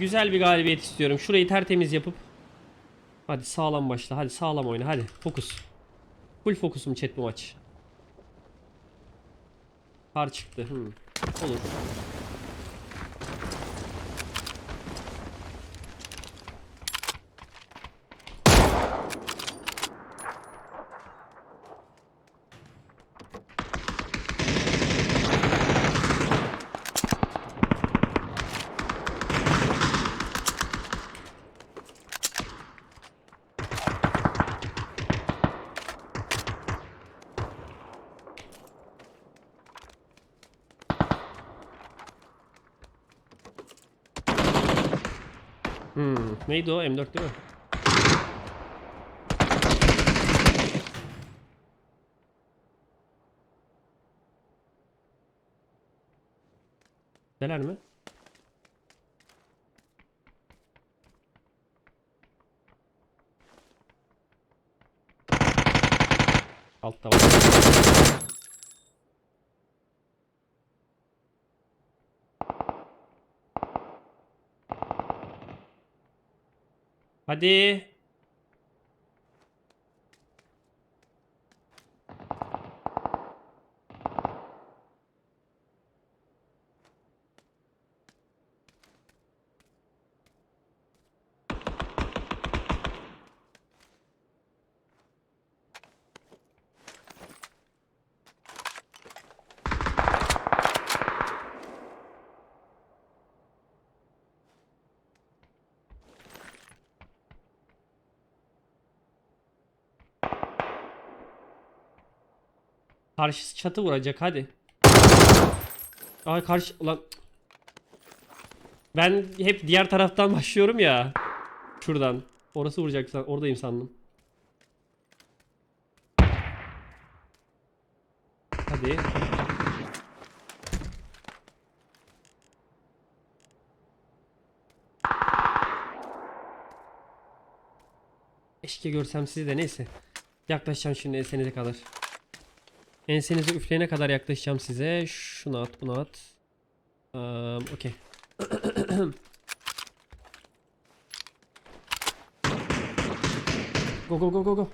Güzel bir galibiyet istiyorum. Şurayı tertemiz yapıp Hadi sağlam başla. Hadi sağlam oyna. Hadi fokus. Full fokusum chat bu maç. Kar çıktı. Hmm. Olur. Hmm. Neydi o? M4 değil mi? Neler mi? Altta var. Hadi. Karşı çatı vuracak hadi. Ay karşı ulan. Ben hep diğer taraftan başlıyorum ya. Şuradan. Orası vuracak san- oradayım sandım. Hadi. Keşke görsem sizi de neyse. Yaklaşacağım şimdi ensenize kadar. Ensenize üfleyene kadar yaklaşacağım size. Şunu at, bunu at. Um, Okey. go go go go go.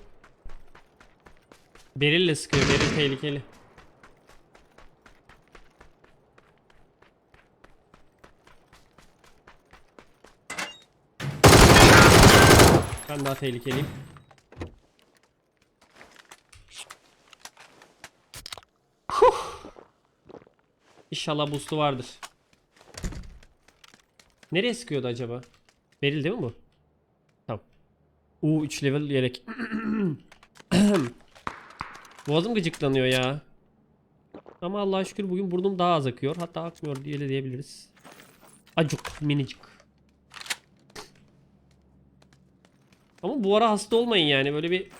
Berille sıkıyor. Beril tehlikeli. Ben daha tehlikeliyim. İnşallah boost'u vardır. Nereye sıkıyordu acaba? Beril değil mi bu? Tamam. Uuu 3 level yelek. Boğazım gıcıklanıyor ya. Ama Allah'a şükür bugün burnum daha az akıyor. Hatta akmıyor diye diyebiliriz. Acık minicik. Ama bu ara hasta olmayın yani. Böyle bir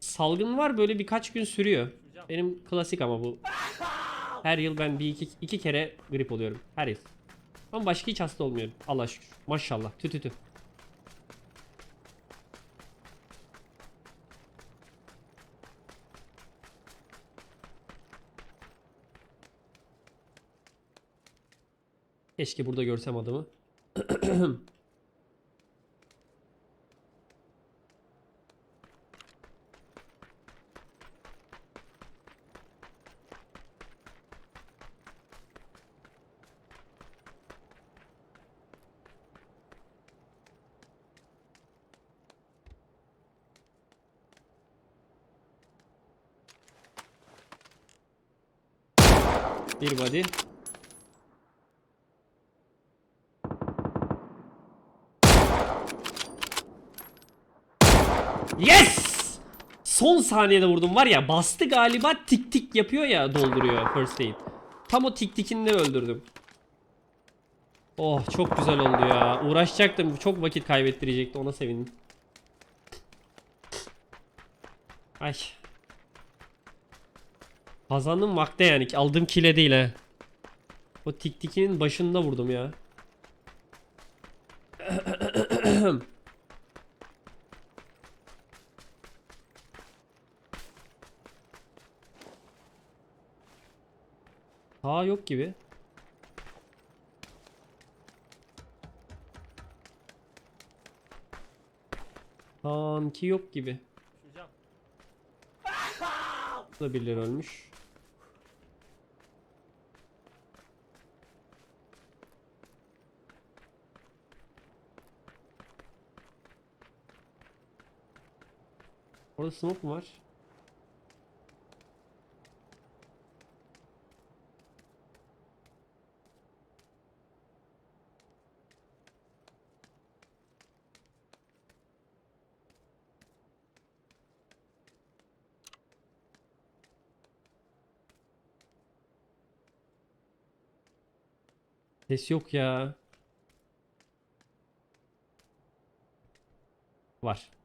salgın var böyle birkaç gün sürüyor. Benim klasik ama bu. Her yıl ben bir iki, iki kere grip oluyorum. Her yıl. Ama başka hiç hasta olmuyorum. Allah şükür. Maşallah. Tü tü tü. Keşke burada görsem adamı. Bir body. Yes! Son saniyede vurdum var ya bastı galiba tik tik yapıyor ya dolduruyor first aid. Tam o tik tikinde öldürdüm. Oh çok güzel oldu ya. Uğraşacaktım çok vakit kaybettirecekti ona sevindim. Ay. Kazandım vakte yani aldığım kile değil he. O tik tikinin başında vurdum ya. Aa yok gibi. Sanki yok gibi. Burada birileri ölmüş. Orada smoke mu var? Ses yok ya. Var.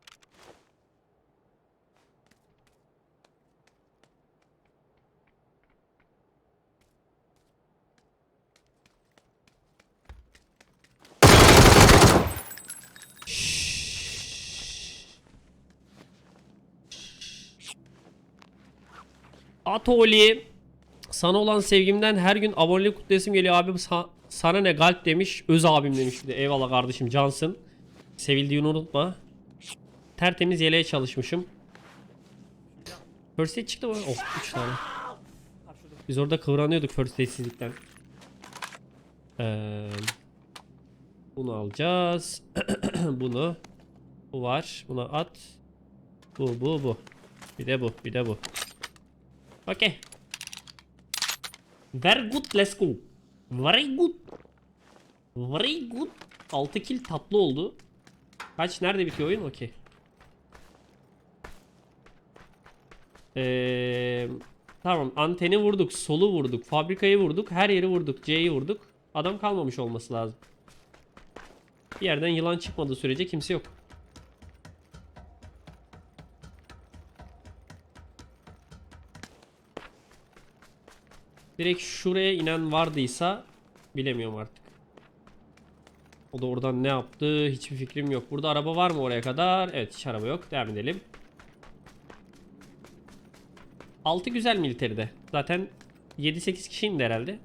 Atoli. Sana olan sevgimden her gün abonelik kutlayasım geliyor. Abim sa- sana ne galp demiş. Öz abim demiş de. Eyvallah kardeşim cansın. Sevildiğini unutma. Tertemiz yeleğe çalışmışım. First aid çıktı mı? Oh 3 tane. Biz orada kıvranıyorduk first aid'sizlikten. Ee, Bunu alacağız. Bunu. Bu var. Buna at. Bu bu bu. Bir de bu bir de bu Okay Very good let's go. Very good. Very good. 6 kill tatlı oldu. Kaç nerede bitiyor oyun? Okey. Ee, tamam anteni vurduk, solu vurduk, fabrikayı vurduk, her yeri vurduk, C'yi vurduk. Adam kalmamış olması lazım. Bir yerden yılan çıkmadığı sürece kimse yok. Direkt şuraya inen vardıysa bilemiyorum artık. O da oradan ne yaptı hiçbir fikrim yok. Burada araba var mı oraya kadar? Evet hiç araba yok. Devam edelim. 6 güzel militeride. Zaten 7-8 kişi indi herhalde.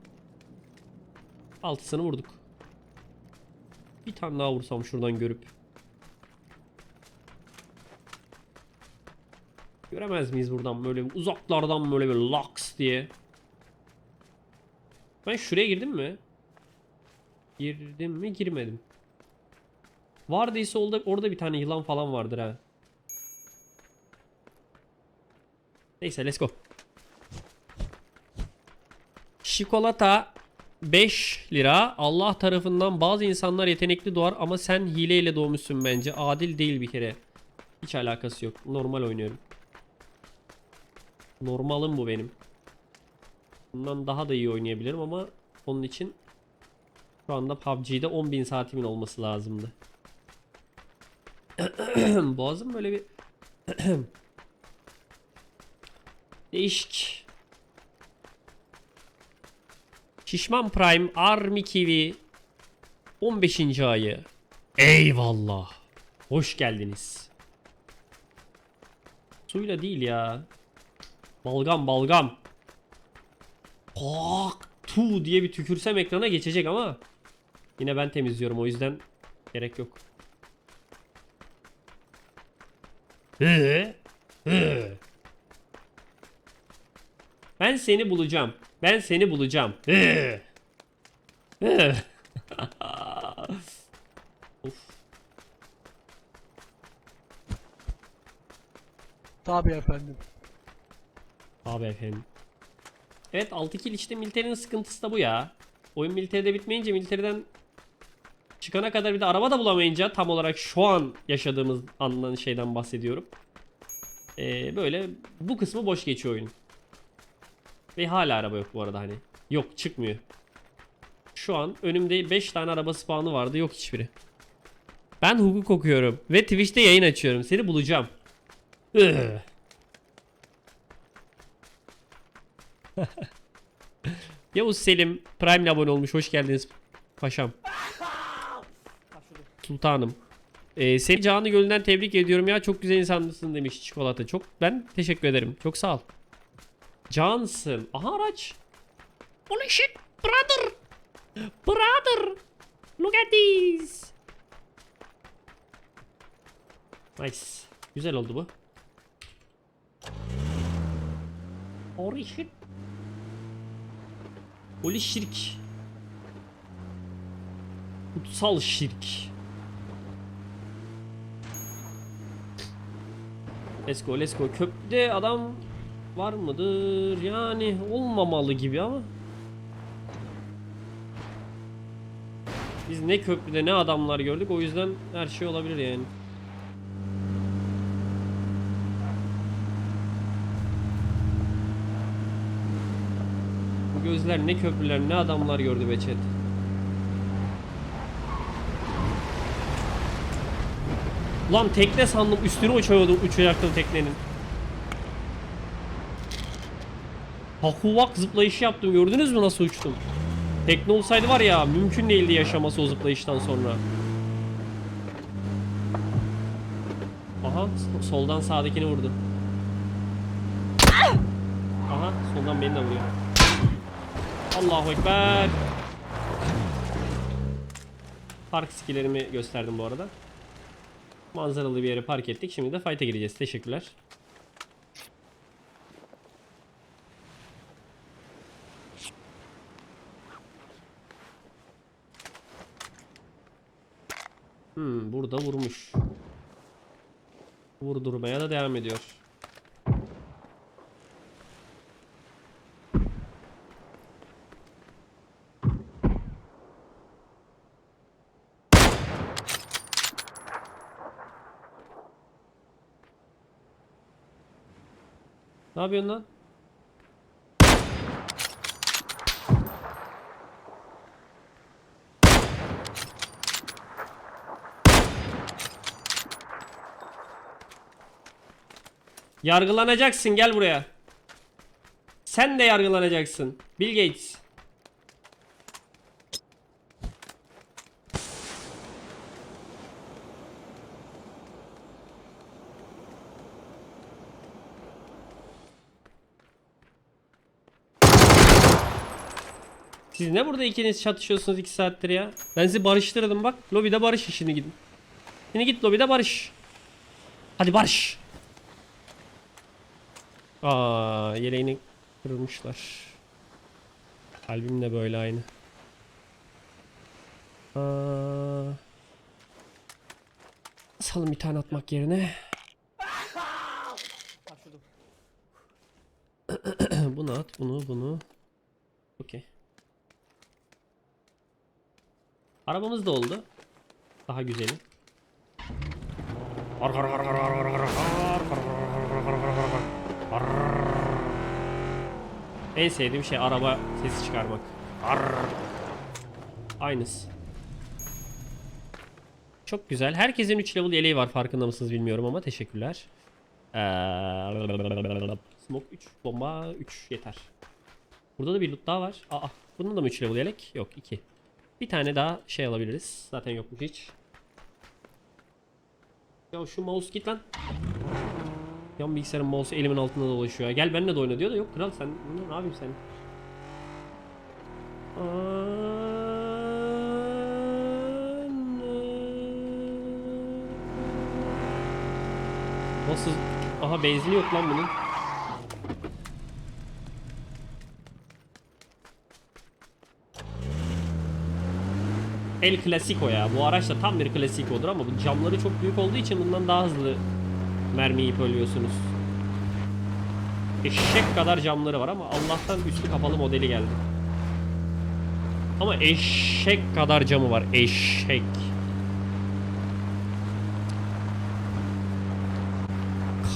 6'sını vurduk. Bir tane daha vursam şuradan görüp. Göremez miyiz buradan böyle uzaklardan böyle bir laks diye. Ben şuraya girdim mi? Girdim mi? Girmedim. Vardıysa orada, orada bir tane yılan falan vardır ha. Neyse let's go. Çikolata 5 lira. Allah tarafından bazı insanlar yetenekli doğar ama sen hileyle doğmuşsun bence. Adil değil bir kere. Hiç alakası yok. Normal oynuyorum. Normalim bu benim. Bundan daha da iyi oynayabilirim ama onun için şu anda PUBG'de 10.000 saatimin olması lazımdı. Boğazım böyle bir değişik. Şişman Prime Army Kiwi 15. ayı. Eyvallah. Hoş geldiniz. Suyla değil ya. Balgam balgam. Pak tu diye bir tükürsem ekrana geçecek ama yine ben temizliyorum o yüzden gerek yok. Ee? Ee? Ben seni bulacağım. Ben seni bulacağım. Ee? Ee? of. Tabii efendim. Abi efendim. Evet 6 kill işte militerinin sıkıntısı da bu ya. Oyun militeride bitmeyince militeriden çıkana kadar bir de araba da bulamayınca tam olarak şu an yaşadığımız anlanan şeyden bahsediyorum. Ee, böyle bu kısmı boş geçiyor oyun. Ve hala araba yok bu arada hani. Yok çıkmıyor. Şu an önümde 5 tane araba spawnı vardı yok hiçbiri. Ben hukuk okuyorum ve Twitch'te yayın açıyorum. Seni bulacağım. Ugh. Yavuz Selim Prime ile abone olmuş. Hoş geldiniz paşam. Sultanım. Ee, seni canı gönülden tebrik ediyorum ya. Çok güzel insanlısın demiş çikolata. Çok ben teşekkür ederim. Çok sağ ol. Cansın. Aha araç. Holy shit brother. Brother. Look at this. Nice. Güzel oldu bu. Holy shit. Holy şirk. Kutsal şirk. Let's go. Köprüde adam var mıdır? Yani olmamalı gibi ama. Biz ne köprüde ne adamlar gördük o yüzden her şey olabilir yani. Gözler ne köprüler ne adamlar gördü be chat. Lan tekne sandım üstüne uçuyordum uçacaktım teknenin. Hakuvak zıplayışı yaptım gördünüz mü nasıl uçtum? Tekne olsaydı var ya mümkün değildi yaşaması o zıplayıştan sonra. Aha so- soldan sağdakini vurdu. Aha soldan beni de vuruyor. Allahu Ekber. Park skillerimi gösterdim bu arada. Manzaralı bir yere park ettik. Şimdi de fight'a gireceğiz. Teşekkürler. Hmm, burada vurmuş. Vurdurmaya da devam ediyor. Ne yapıyorsun lan? Yargılanacaksın gel buraya. Sen de yargılanacaksın. Bill Gates. Siz ne burada ikiniz çatışıyorsunuz iki saattir ya? Ben sizi barıştırdım bak. Lobide barış şimdi gidin. Şimdi git lobide barış. Hadi barış. Aa yeleğini kırmışlar. Kalbim de böyle aynı. Aa, Salın bir tane atmak yerine. bunu at, bunu, bunu. Okey. Arabamız da oldu. Daha güzeli. En sevdiğim şey araba sesi çıkarmak. Aynısı. Çok güzel. Herkesin 3 level yeleği var farkında mısınız bilmiyorum ama teşekkürler. Ee, smoke 3, bomba 3 yeter. Burada da bir loot daha var. Aa, bunun da mı 3 level yelek? Yok 2. Bir tane daha şey alabiliriz. Zaten yokmuş hiç. Ya şu mouse git lan. Yan bilgisayarın mouse elimin altında dolaşıyor. Gel benimle de oyna diyor da yok kral sen ne yapayım sen? Nasıl? Aha benzin yok lan bunun. El Clasico ya. Bu araç da tam bir Clasico'dur ama bu camları çok büyük olduğu için bundan daha hızlı mermi yiyip ölüyorsunuz. Eşek kadar camları var ama Allah'tan üstü kapalı modeli geldi. Ama eşek kadar camı var. Eşek.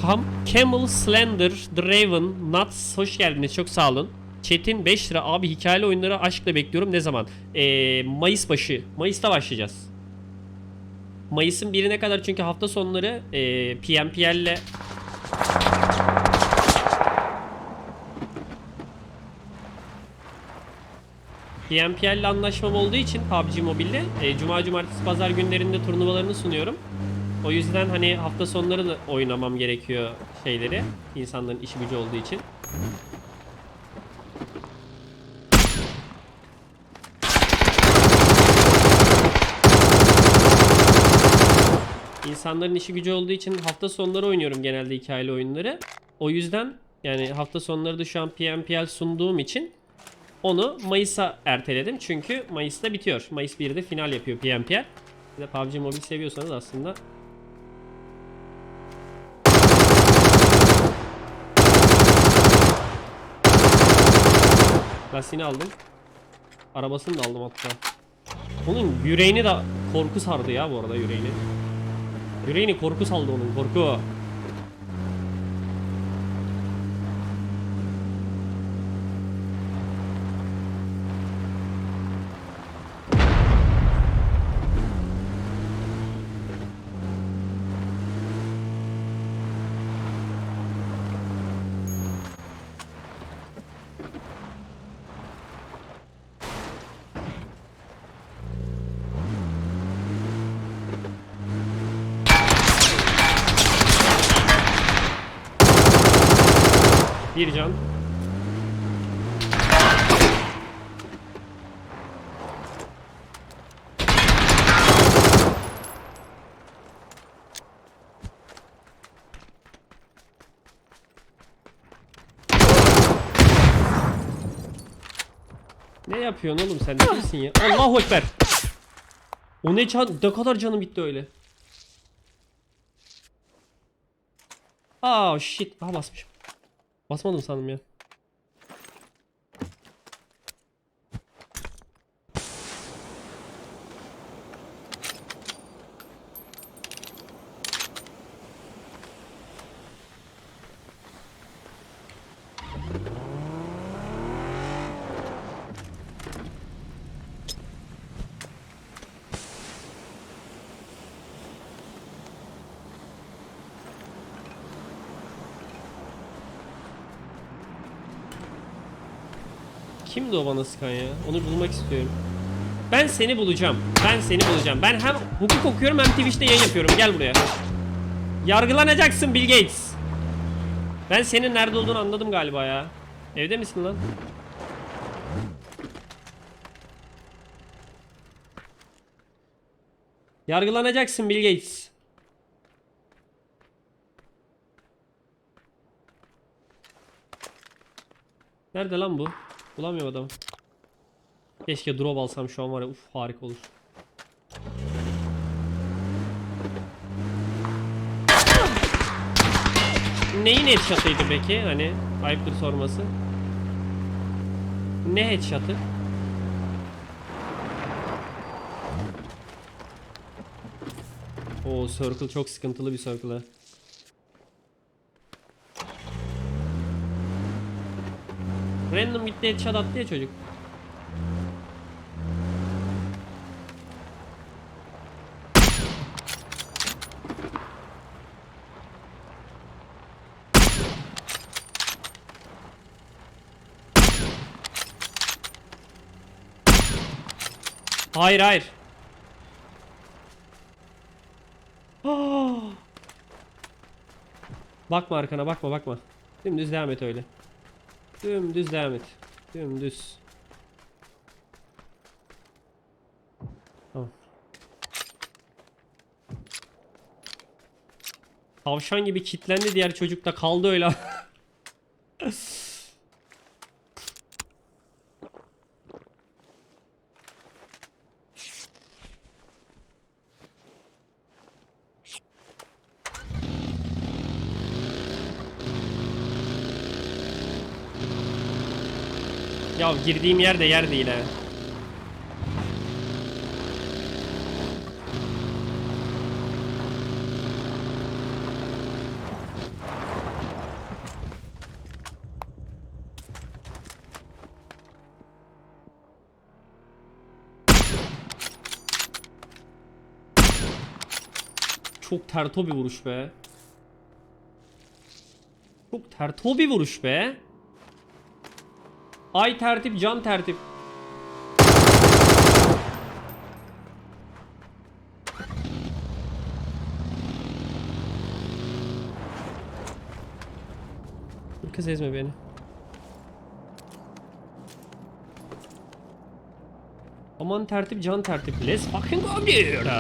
Cam Camel Slender, The Raven, Nuts hoş geldiniz. Çok sağ olun. Çetin 5 lira. Abi hikayeli oyunları aşkla bekliyorum. Ne zaman? Ee, Mayıs başı. Mayıs'ta başlayacağız. Mayıs'ın birine kadar çünkü hafta sonları ee, PMPL'le PMPL ile anlaşmam olduğu için PUBG Mobile'le e, Cuma, Cumartesi, Pazar günlerinde turnuvalarını sunuyorum. O yüzden hani hafta sonları da oynamam gerekiyor şeyleri. insanların işi gücü olduğu için. İnsanların işi gücü olduğu için hafta sonları oynuyorum genelde hikayeli oyunları. O yüzden yani hafta sonları da şu an PMPL sunduğum için onu Mayıs'a erteledim. Çünkü Mayıs'ta bitiyor. Mayıs 1'de final yapıyor PMPL. Bir de PUBG Mobile seviyorsanız aslında Lastiğini aldım. Arabasını da aldım hatta. Onun yüreğini de korku sardı ya bu arada yüreğini. Yüreğini korku saldı onun korku. Bir can. Ne yapıyorsun oğlum sen? Kimsin ya? Allahu ekber. O ne can ne kadar canım bitti öyle. Aa shit. Aha basmışım. Basmadım sandım ya. Kimdi o bana sıkan ya? Onu bulmak istiyorum. Ben seni bulacağım. Ben seni bulacağım. Ben hem hukuk okuyorum hem Twitch'te yayın yapıyorum. Gel buraya. Yargılanacaksın Bill Gates. Ben senin nerede olduğunu anladım galiba ya. Evde misin lan? Yargılanacaksın Bill Gates. Nerede lan bu? Bulamıyorum adamı. Keşke drop alsam şu an var ya uf harika olur. Neyin headshot'ıydı peki? Hani ayıptır sorması. Ne headshot'ı? O circle çok sıkıntılı bir circle. Random gitti headshot attı ya çocuk. Hayır hayır. Ah! Bakma arkana bakma bakma. Dümdüz devam et öyle. Dümdüz devam et. Dümdüz. Tamam. Tavşan gibi kitlendi diğer çocuk da kaldı öyle. ya girdiğim yer de yer değil ha. Çok terto bir vuruş be. Çok terto bir vuruş be. Ay tertip can tertip. Kız ezme beni. Aman tertip can tertip. Let's fucking go dude.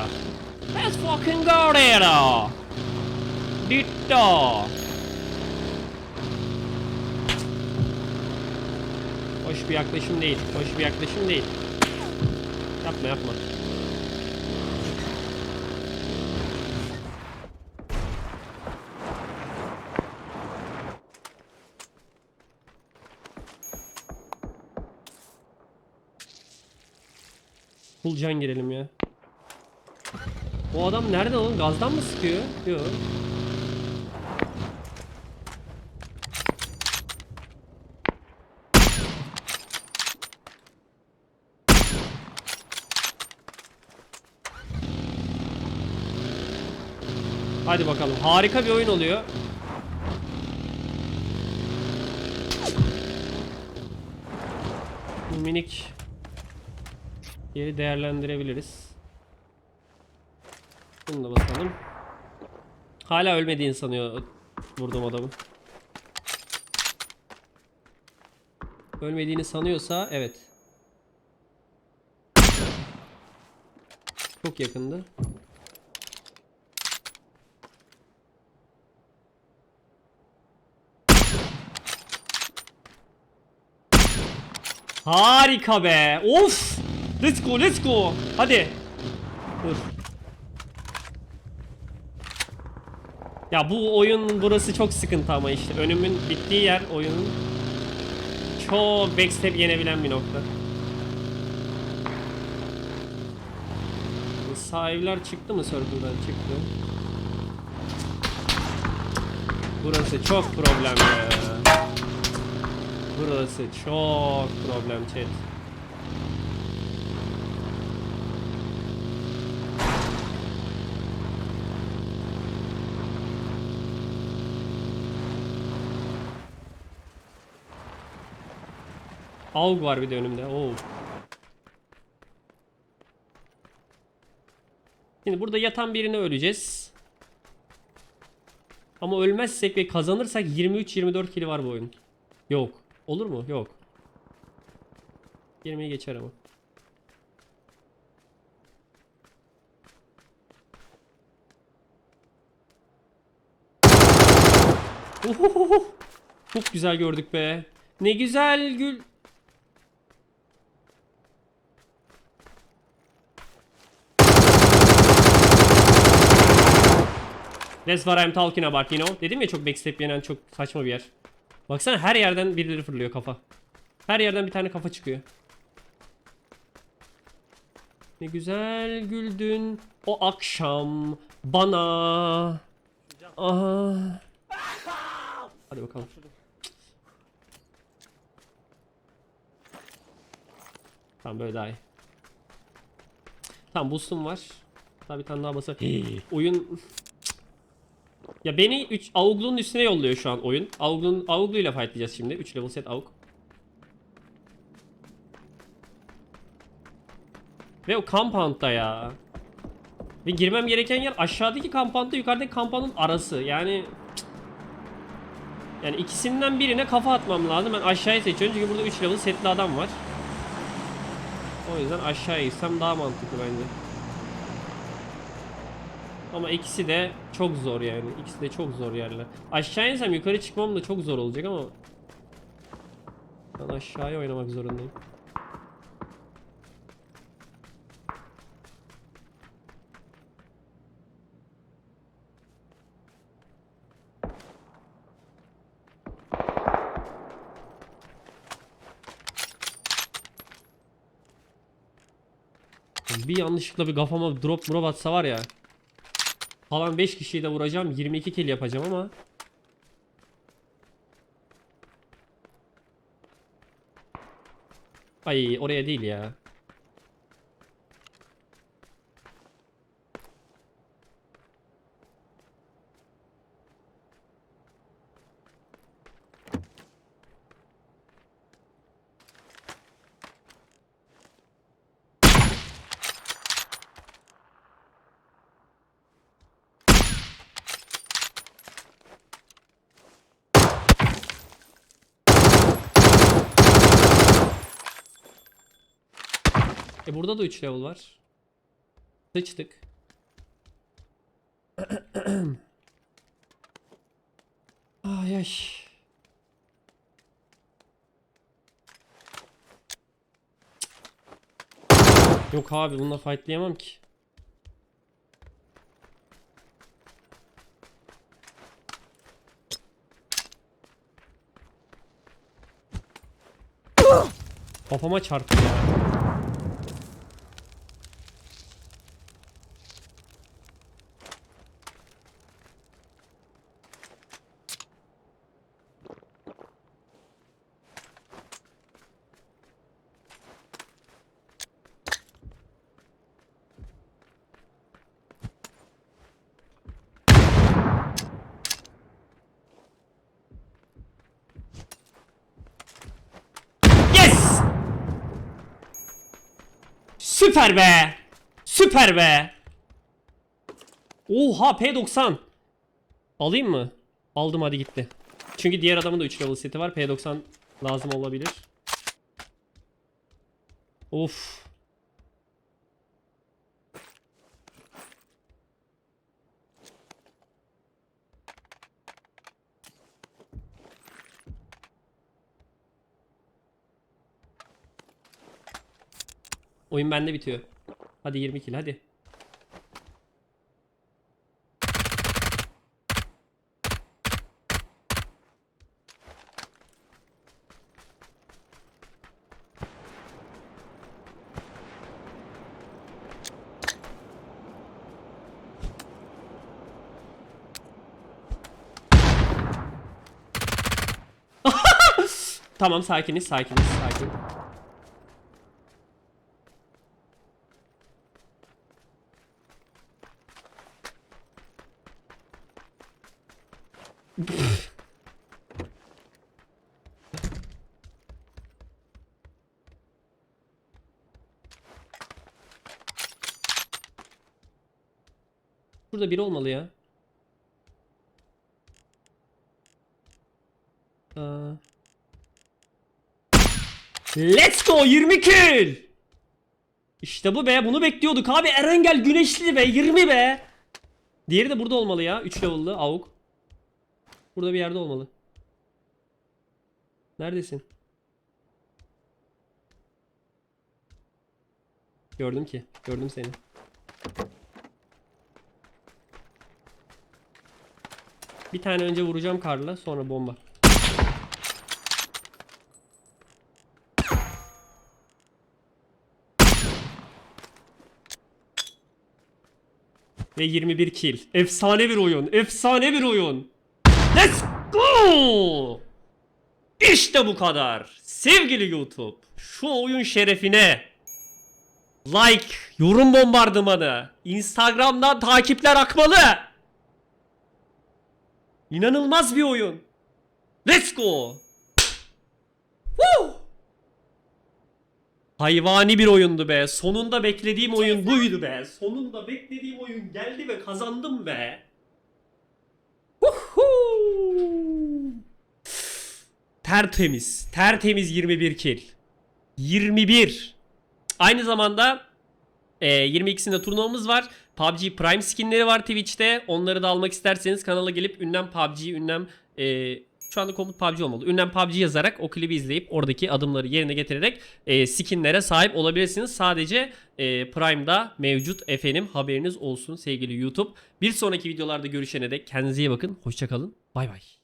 Let's fucking go there. Ditto. Hoş bir yaklaşım değil. Hoş bir yaklaşım değil. Yapma yapma. Full can girelim ya. O adam nerede oğlum? Gazdan mı sıkıyor? Yok. Hadi bakalım. Harika bir oyun oluyor. Minik yeri değerlendirebiliriz. Bunu da basalım. Hala ölmediğini sanıyor vurduğum adamı. Ölmediğini sanıyorsa evet. Çok yakındı. Harika be. Of. Let's go, let's go. Hadi. Dur. Ya bu oyun burası çok sıkıntı ama işte önümün bittiği yer oyunun çok backstep yenebilen bir nokta. Sahipler çıktı mı circle'dan çıktı. Burası çok problem ya. Burası çok problem chat. Aug var bir de önümde. Oo. Şimdi burada yatan birini öleceğiz. Ama ölmezsek ve kazanırsak 23-24 kili var bu oyun. Yok. Olur mu? Yok. 20'yi geçer ama. Ohohoho. Çok güzel gördük be. Ne güzel gül. That's what I'm talking about, you know. Dedim ya çok backstep yenen çok saçma bir yer. Baksana her yerden birileri fırlıyor kafa. Her yerden bir tane kafa çıkıyor. Ne güzel güldün o akşam bana. Aha. Hadi bakalım. Tamam böyle daha iyi. Tamam boost'um var. Daha bir tane daha basar. Oyun ya beni 3 Auglu'nun üstüne yolluyor şu an oyun. Auglu'nun Auglu ile fightlayacağız şimdi. 3 level set Aug. Ve o compound'da ya. Ve girmem gereken yer aşağıdaki compound'da yukarıdaki compound'un arası. Yani yani ikisinden birine kafa atmam lazım. Ben aşağıyı seçiyorum çünkü burada 3 level setli adam var. O yüzden aşağıya gitsem daha mantıklı bence. Ama ikisi de çok zor yani. İkisi de çok zor yerler. Aşağı insem yukarı çıkmam da çok zor olacak ama ben aşağıya oynamak zorundayım. Bir yanlışlıkla bir kafama drop drop atsa var ya. Falan 5 kişiyi de vuracağım. 22 kill yapacağım ama. Ay oraya değil ya. E burada da 3 level var. Sıçtık. ay ay. Yok abi bununla fightlayamam ki. Kafama çarptı ya. Yes! Süper be! Süper be! Oha P90. Alayım mı? Aldım hadi gitti. Çünkü diğer adamın da 3 level seti var. P90 lazım olabilir. Of. Oyun bende bitiyor. Hadi 20 kill hadi. Tamam sakiniz sakiniz sakin. Burada biri olmalı ya. Let's go 20 kill. İşte bu be bunu bekliyorduk abi Erengel güneşli be 20 be. Diğeri de burada olmalı ya 3 level'lı avuk. Burada bir yerde olmalı. Neredesin? Gördüm ki. Gördüm seni. Bir tane önce vuracağım karla sonra bomba. Ve 21 kill. Efsane bir oyun. Efsane bir oyun. Let's go! İşte bu kadar. Sevgili YouTube. Şu oyun şerefine like, yorum bombardımanı, Instagram'dan takipler akmalı. İnanılmaz bir oyun. Let's go. Woo! Hayvani bir oyundu be. Sonunda beklediğim oyun buydu be. Sonunda beklediğim oyun geldi ve kazandım be. Woohoo! Tertemiz. Tertemiz 21 kill. 21. Aynı zamanda e, 22'sinde turnuvamız var. PUBG Prime skinleri var Twitch'te. Onları da almak isterseniz kanala gelip ünlem PUBG, ünlem e, şu anda komut PUBG olmalı. Ünlem PUBG yazarak o klibi izleyip oradaki adımları yerine getirerek e, skinlere sahip olabilirsiniz. Sadece e, Prime'da mevcut efendim haberiniz olsun sevgili YouTube. Bir sonraki videolarda görüşene dek kendinize iyi bakın. Hoşçakalın. Bay bay.